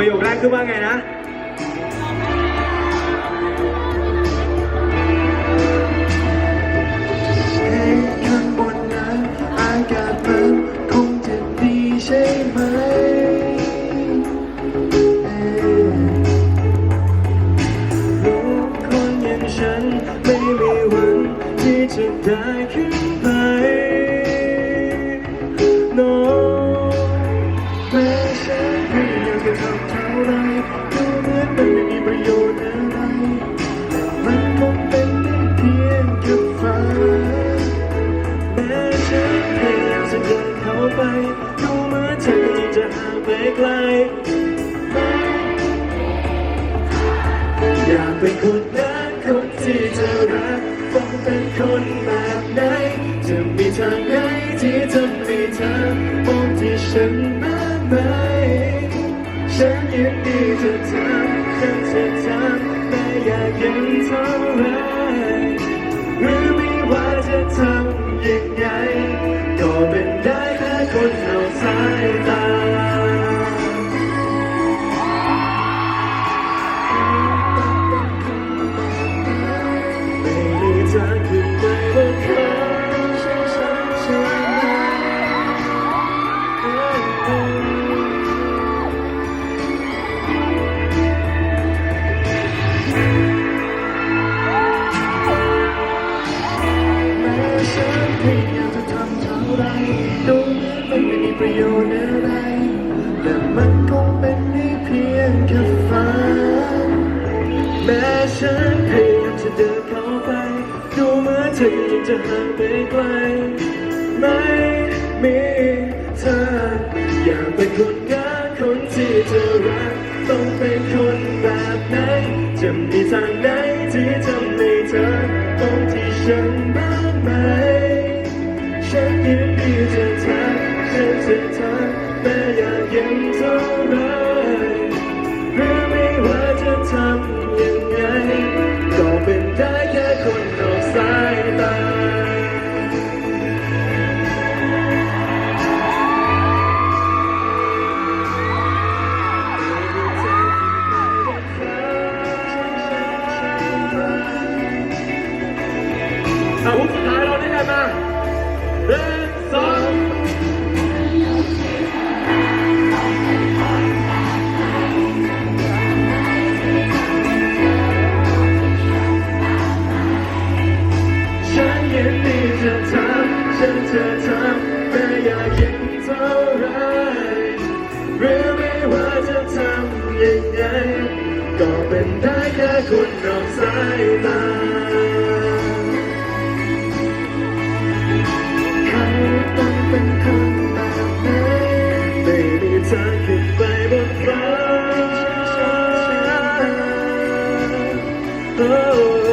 ประโยคแรกคือว่าไงนะ ข้างบนนั้นอากาศมันคงจะดีใช่ไหมเอ๊ะรู้คนอย่างฉันไม่มีวันที่จะได้ขึ้น ไปไกล อยากเป็นคนนั้นคนที่เธอรักต้องเป็นคนแบบไหนจะมีทางไหนที่จะมีเธอมองที่ฉันบ้างไหมฉันยินดีจะทำฉันจะทำแต่อยากเห็นเท่าไร ไม่มีประโยนอะไรแต่มันคงเป็นได้เพียงแค่ฝันแม้ฉันพยายามจะเดินเข้าไป ดูเหมือนเธอยังจะห่างไปไกล ไม่มีเธอ อยากเป็นคนงานคนที่เธอรัก ต้องเป็นคนแบบไหน จะมีทางไหนที่จะมีเธอตรงที่ฉันบ้างไหมฉันยินดีจะ ฉันทำแต่อยากเห็นเท่าไรหรือไม่ว่าจะทำยังไง ก็เป็นได้แค่คนนอกสายตาอาวุธสุดท้ายเราได้วยกันมา คิดีจะทำฉันจะทำแต่อย่าคิดเท่าไรหรือไม่ว่าจะทำยังไงก็เป็นได้แค่คนนอกสายาเขาต้งเป็นคนแบบไหนไม่มีทางขึ้ไปบนฟ้า oh.